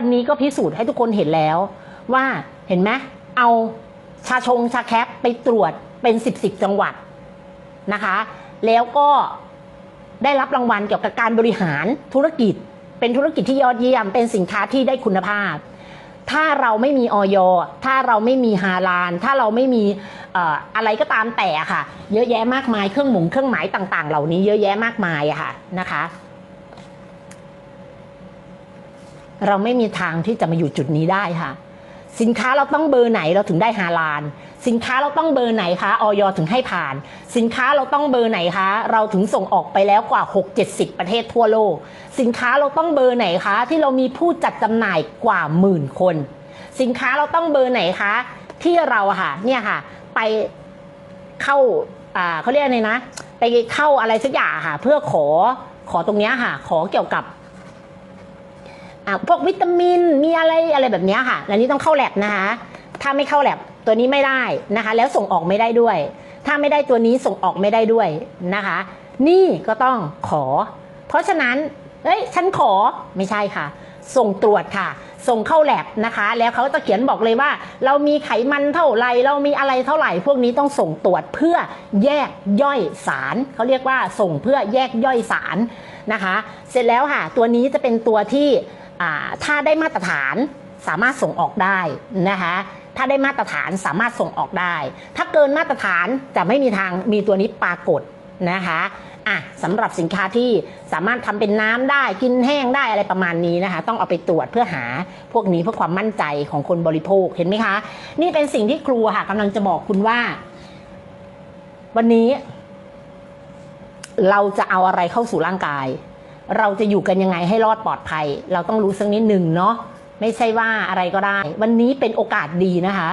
วันนี้ก็พิสูจน์ให้ทุกคนเห็นแล้วว่าเห็นไหมเอาชาชงชาแคปไปตรวจเป็นสิบสิบจังหวัดนะคะ แล้วก็ได้รับรางวัลเกี่ยวกับการบริหารธุรกิจ เป็นธุรกิจที่ยอดเยี่ยม เป็นสินค้าที่ได้คุณภาพ ถ้าเราไม่มีออยถ้าเราไม่มีฮาลาน ถ้าเราไม่มีออะไรก็ตามแต่ค่ะ เยอะแยะมากมายเครื่องหมุงเครื่องหมายต่าง ๆ เหล่านี้เยอะแยะมากมายค่ะนะคะ เราไม่มีทางที่จะมาอยู่จุดนี้ได้ค่ะ สินค้าเราต้องเบอร์ไหนเราถึงได้ฮาลาน สินค้าเราต้องเบอร์ไหนคะออยถึงให้ผ่าน สินค้าเราต้องเบอร์ไหนคะ เราถึงส่งออกไปแล้วกว่า 6-70 ประเทศทั่วโลก สินค้าเราต้องเบอร์ไหนคะ ที่เรามีผู้จัดจำหน่ายกว่าหมื่นคน สินค้าเราต้องเบอร์ไหนคะ ที่เราอะค่ะเนี่ยค่ะ ไปเข้าอ่าเขาเรียกอะไรนะ ไปเข้าอะไรสักอย่างค่ะ เพื่อขอขอตรงนี้ค่ะ ขอเกี่ยวกับ อะพวกวิตามินมีอะไรอะไรแบบเนี้ยค่ะอันนี้ต้องเข้าแลบนะคะถ้าไม่เข้าแลบตัวนี้ไม่ได้นะคะ แล้วส่งออกไม่ได้ด้วย ถ้าไม่ได้ตัวนี้ส่งออกไม่ได้ด้วยนะคะ นี่ก็ต้องขอ เพราะฉะนั้นเอ้ยฉันขอไม่ใช่ค่ะ ส่งตรวจค่ะ ส่งเข้าแลบนะคะ แล้วเขาจะเขียนบอกเลยว่า เรามีไขมันเท่าไหร่เรามีอะไรเท่าไหร่ พวกนี้ต้องส่งตรวจเพื่อแยกย่อยสารเขาเรียกว่าส่งเพื่อแยกย่อยสารนะคะ เสร็จแล้วค่ะ ตัวนี้จะเป็นตัวที่ ถ้าได้มาตรฐานสามารถส่งออกได้นะคะถ้าได้มาตรฐานสามารถส่งออกได้ ถ้าเกินมาตรฐานจะไม่มีทางมีตัวนี้ปรากฏนะคะอะสำหรับสินค้าที่สามารถทำเป็นน้ำได้กินแห้งได้อะไรประมาณนี้นะคะ ต้องเอาไปตรวจเพื่อหาพวกนี้เพื่อความมั่นใจของคนบริโภคเห็นไหมคะ นี่เป็นสิ่งที่ครูค่ะกำลังจะบอกคุณว่า วันนี้ เราจะเอาอะไรเข้าสู่ร่างกาย เราจะอยู่กันยังไงให้รอดปลอดภัย เราต้องรู้สักนิดหนึ่งเนาะไม่ใช่ว่าอะไรก็ได้ วันนี้เป็นโอกาสดีนะคะ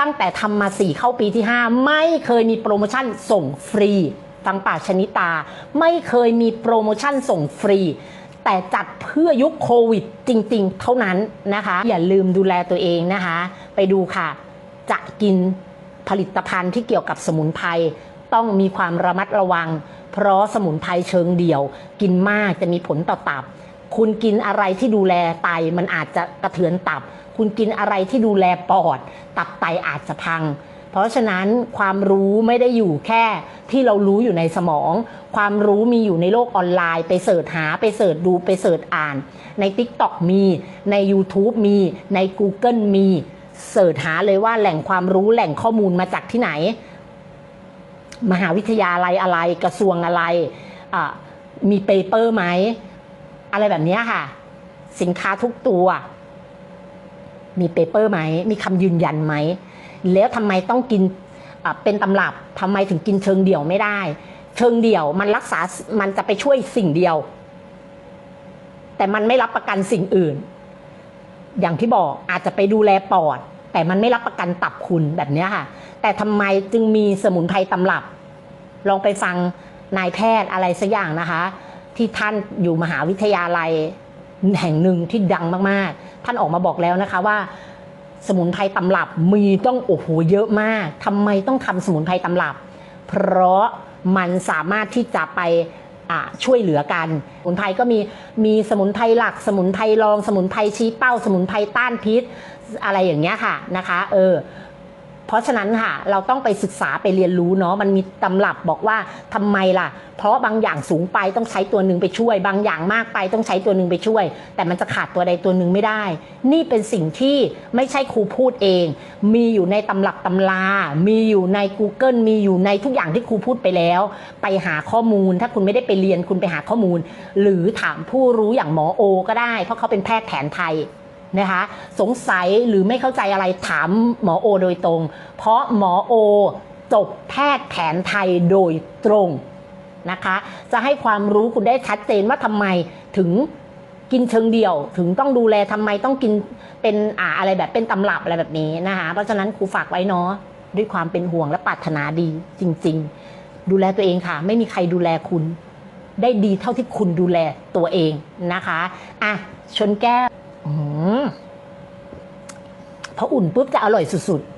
ตั้งแต่ทำมาสีเข้าปีที่ 5 ไม่เคยมีโปรโมชั่นส่งฟรีฟังป่ากชนิตา ไม่เคยมีโปรโมชั่นส่งฟรี แต่จัดเพื่อยุคโควิดจริง ๆ เท่านั้นนะคะ อย่าลืมดูแลตัวเองนะคะ ไปดูค่ะ จะกินผลิตภัณฑ์ที่เกี่ยวกับสมุนไพรต้องมีความระมัดระวัง เพราะสมุนไพรเชิงเดี่ยว กินมากจะมีผลต่อตับ คุณกินอะไรที่ดูแลไตมันอาจจะกระเทือนตับ คุณกินอะไรที่ดูแลปอด ตับไตอาจจะพัง เพราะฉะนั้นความรู้ไม่ได้อยู่แค่ที่เรารู้อยู่ในสมอง ความรู้มีอยู่ในโลกออนไลน์ ไปเสิร์ชหาไปเสิร์ชดูไปเสิร์ชอ่าน ใน TikTok มีใน YouTube มีใน Google มีเสิร์ชหาเลยว่าแหล่งความรู้แหล่งข้อมูลมาจากที่ไหน มหาวิทยาลัยอะไรกระทรวงอะไระมีเปเปอร์ไหม อะไรแบบนี้ค่ะ สินค้าทุกตัว มีเปเปอร์ไหม มีคำยืนยันไหม แล้วทำไมต้องกินเป็นตำรับทำไมถึงกินเชิงเดี่ยวไม่ได้ เชิงเดี่ยวมันรักษามันจะไปช่วยสิ่งเดียว แต่มันไม่รับประกันสิ่งอื่น อย่างที่บอกอาจจะไปดูแลปอด แต่มันไม่รับประกันตับคุณแบบนี้ค่ะ แต่ทำไมจึงมีสมุนไพรตำรับ ลองไปฟังนายแพทย์อะไรสักอย่างนะคะ ที่ท่านอยู่มหาวิทยาลัยแห่งหนึ่งที่ดังมากๆ ท่านออกมาบอกแล้วนะคะว่า สมุนไพรตำรับมีต้องโอ้โหเยอะมากทำไมต้องทำสมุนไพรตำรับ เพราะมันสามารถที่จะไป ช่วยเหลือกัน สมุนไพรก็มีมีสมุนไพรหลัก สมุนไพรรอง สมุนไพรชี้เป้า สมุนไพรต้านพิษ อะไรอย่างเงี้ยค่ะนะคะ เออ เพราะฉะนั้นค่ะเราต้องไปศึกษาไปเรียนรู้เนาะมันมีตำรับบอกว่าทำไมล่ะ เพราะบางอย่างสูงไปต้องใช้ตัวหนึ่งไปช่วย บางอย่างมากไปต้องใช้ตัวหนึ่งไปช่วย แต่มันจะขาดตัวใดตัวหนึ่งไม่ได้ นี่เป็นสิ่งที่ไม่ใช่ครูพูดเอง มีอยู่ในตำรับตำรา มีอยู่ใน Google มีอยู่ในทุกอย่างที่ครูพูดไปแล้ว ไปหาข้อมูล ถ้าคุณไม่ได้ไปเรียนคุณไปหาข้อมูล หรือถามผู้รู้อย่างหมอโอ ก็ได้ เพราะเขาเป็นแพทย์แผนไทย นะคะสงสัยหรือไม่เข้าใจอะไรถามหมอโอโดยตรง เพราะหมอโอจบแพทย์แผนไทยโดยตรงนะคะ จะให้ความรู้คุณได้ชัดเจนว่าทำไมถึงกินเชิงเดี่ยว ถึงต้องดูแลทำไมต้องกินเป็นอ่าอะไรแบบเป็นตำรับอะไรแบบนี้นะคะเพราะฉะนั้นครูฝากไว้เนาะด้วยความเป็นห่วงและปรารถนาดีจริง ๆ ดูแลตัวเองค่ะ ไม่มีใครดูแลคุณ ได้ดีเท่าที่คุณดูแลตัวเองนะคะอะชนแก้ว พออุ่นปุ๊บจะอร่อยสุดๆ